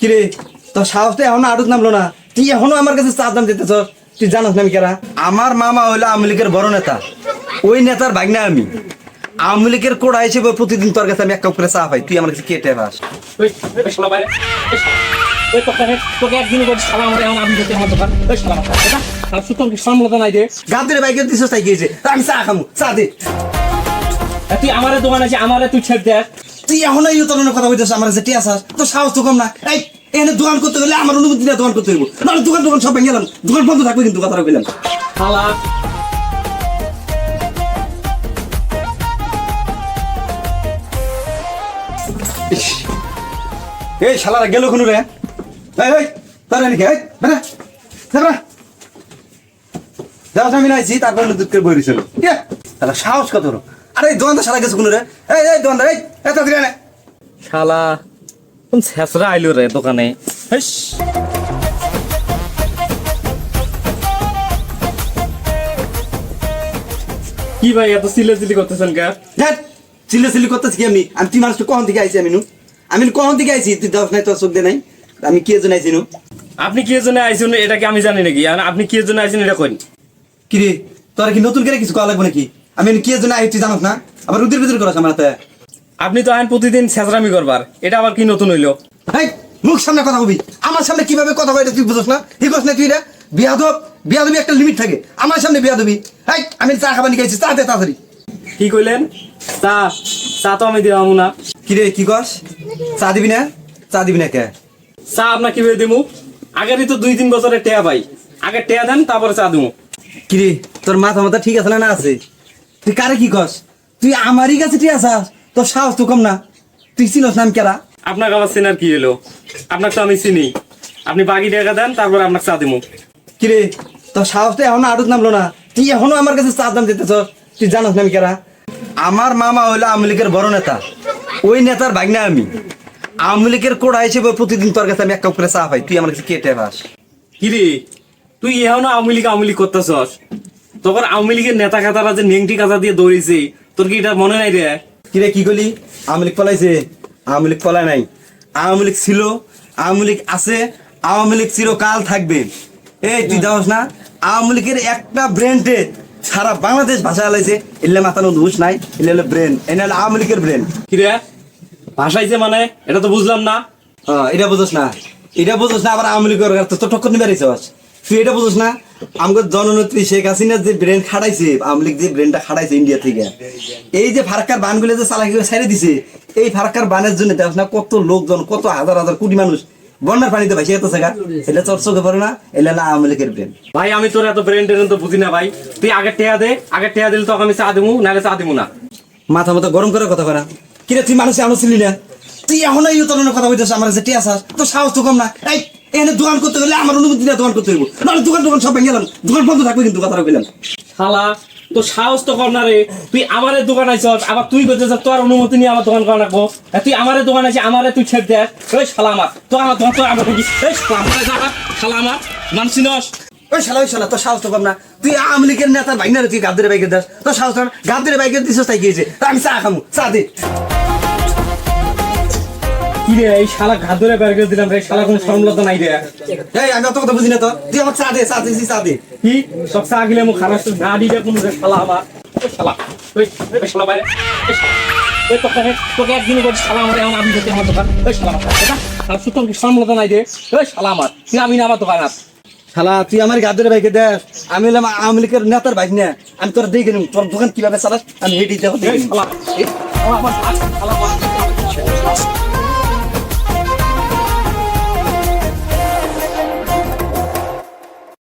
কিরে তোর সাহসটা এখনও আড়ত নামলো না। তুই এখনও আমার কাছে চা দাম দিতেছ তুই জানাস না আমি কেরা? আমার মামা হইল আওয়ামী লীগের বড় নেতা। ওই নেতার ভাগনা আমি। আওয়ামী লীগের কোড়া হিসেবে প্রতিদিন তোর কাছে আমি এক কাপ করে চা পাই তুই আমার কাছে কেটে পাস আমি চা খামু চা দে। তুই আমারে দোকান আছে আমারে তুই ছেড়ে দে। তুই এখনও এই উত্তরণের কথা বলতেছ আমার কাছে টিয়াস তোর সাহস তো কম না। এই এখানে দোকান করতে গেলে আমার অনুমতি নিয়ে দোকান করতে হইব। নাহলে দোকান দোকান সব ভেঙে গেলাম। দোকান বন্ধ থাকবে কিন্তু কথাটা বললাম এই শালারা গেল কোনো রে? এই এই তারা নাকি এই বেড়া বেড়া যাও আমি নাইছি তারপর দুধ করে বই ছিল তাহলে সাহস কত আরে দোকানদার শালা গেছে কোনো রে? এই এই দোকানদার এই। এত দিলে শালা কোন আইলো রে দোকানে? হেস। কি ভাই এত সিলি করতেছেন কা চিল্লি করতেছি কি আমি? আমি তুই মানুষটা কখন থেকে আইছি আমি নু? আমি কখন থেকে আইছি? তুই দশ নাই তোর চোখ দে নাই। আমি কে জন আইছি নু? আপনি কি জন্য আইছেন? এটা কি আমি জানি নাকি? আপনি কি জন্য আইছেন এটা কইন। কি রে তোর কি নতুন করে কিছু করা লাগবে নাকি? আমি কে জন আইছি জানাস না? আবার উদির বিদির করাস আমার আপনি তো আইন প্রতিদিন ছেঁচড়ামি করবার। এটা আবার কি নতুন হইল? হেই মুখ সামনে কথা কবি। আমার সামনে কীভাবে কথা কইতে তুই বুঝছ না? কি কস না তুই রে বিয়াদব বিয়াদবি একটা লিমিট থাকে। আমার সামনে বিয়াদবি। হেই আমি চা খাবার নিয়ে গেছি। চা দে তাড়াতাড়ি। কি কইলেন? চা চা তো আমি দিলাম না। কি রে কি কস? চা দিবি না? চা দিবি না কে? চা আপনার কীভাবে দিমু? আগেরই তো দুই তিন বছরের টেয়া পাই আগে টেয়া দেন তারপরে চা দিমু। কি রে তোর মাথা মাথা ঠিক আছে না না আছে? তুই কারে কি কস? তুই আমারই কাছে ঠিক আছাস তোর সাহস তো কম না। তুই চিনস নাম কেরা? আপনাকে আবার চেনার কি হলো আপনাকে তো আমি চিনি। আপনি বাকি টাকা দেন তারপরে আপনাকে চা দিমু। কি রে তোর সাহসটা এখনও আড়ত নামলো না। তুই এখনও আমার কাছে চা দাম দিতেছ। তুই জানাস না আমি কেরা? আমার মামা হইল আওয়ামী লীগের বড় নেতা। ওই নেতার ভাগনা আমি। আওয়ামী লীগের কোড়া হিসেবে প্রতিদিন তোর কাছে আমি এক কাপ করে চা পাই তুই আমার কাছে কেটে পাস? কিরে তুই এখনও আওয়ামী লীগ আওয়ামী লীগ করতেছস? তখন আওয়ামী লীগের নেতা খাতারা যে নেংটি কাজা দিয়ে দৌড়িছে তোর কি এটা মনে নাই রে? কি রে কি করলি? আওয়ামী লীগ পলাইছে? আওয়ামী লীগ পলায় নাই। আওয়ামী লীগ ছিল আওয়ামী লীগ আছে আওয়ামী লীগ চিরকাল থাকবে। এই তুই যাওস না আওয়ামী লীগের একটা ব্রেন্ডে সারা বাংলাদেশ ভাষা আলাইছে এলে মাথানো দোষ নাই এলে হলো ব্রেন এনে হলো আওয়ামী লীগের ব্রেন কিরে ভাষাইছে মানে? এটা তো বুঝলাম না। হ্যাঁ এটা বুঝোস না এটা বুঝোস না আবার আওয়ামী লীগের তো তো টক্কর নিবে রেছিস তুই এটা বুঝোস না আমাদের জননেত্রী শেখ হাসিনা যে ব্রেন লীগ যে ব্রেনটা খাড়াইছে ইন্ডিয়া থেকে এই যে ফারাক্কার বানগুলো যে চালাকি ছেড়ে দিছে এই ফারাক্কার বানের জন্য কত লোকজন কত হাজার হাজার কোটি মানুষ বন্যার পানিতে ভাসিয়ে যেতে জায়গা এটা তোর চোখে পড়ে না এটা না আওয়ামী লীগের ব্রেন ভাই আমি তোর এত ব্রেন টেন তো বুঝি না ভাই। তুই আগে টেয়া দে আগে টেয়া দিলে তো আমি চা দিমু নাহলে চা দিমু না। মাথা মতো গরম করে কথা করা। কিরে তুই মানুষ ছিলি না? তুই এখন এই উত্তরণের কথা বলতেছ আমার কাছে টিয়াস তোর সাহস তো কম না। এই এখানে দোকান করতে গেলে আমার অনুমতি নিয়ে দোকান করতে হইব। নাহলে দোকান দোকান সব ভেঙে গেলাম। দোকান বন্ধ থাকবে কিন্তু কথাটা বললাম শালা তো সাহস তো না রে। তুই আমারে দোকান আইছস আবার তুই কইতেছ তোর অনুমতি নিয়ে আমার দোকান করা রাখব তুই আমারে দোকান আছে আমারে তুই ছেড়ে দে। ওই শালা আমার তো আমার দোকান তো আমার এই শালা আমার শালা আমার মানছিনস ওই শালা ওই শালা তোর সাহস তো কম না। তুই আওয়ামী লীগের নেতার না তুই গাদ্দের বাইকের দাস। তোর সাহস তো না। গাদ্দের বাইকের দিছিস তাই গিয়েছে আমি চা খামু চা দে। কি রে এই শালা ঘাত ধরে বের করে দিলাম রে শালা কোনো নাই রে। এই আমি অত কথা বুঝি না তো। তুই আমার চা দে চা দে কি? সব চা গিলে মুখ খারাপ না দিলে কোনো রে শালা আমার ওই শালা ওই ওই শালা বাইরে ওই তোকে তোকে একদিন করে শালা আমার এখন আমি যেতে আমার দোকান। ওই শালা আমার এটা আর সুতরাং কি সম্মলতা নাই রে? ওই শালা আমার তুই আমি না আমার দোকান শালা তুই আমার বাইকে দেখ আমি হলাম আওয়ামী লীগের নেতার ভাই না। আমি তোর দেখে নিব তোর দোকান কীভাবে চালাস? আমি হেঁটে দেখো। শালা আমার শালা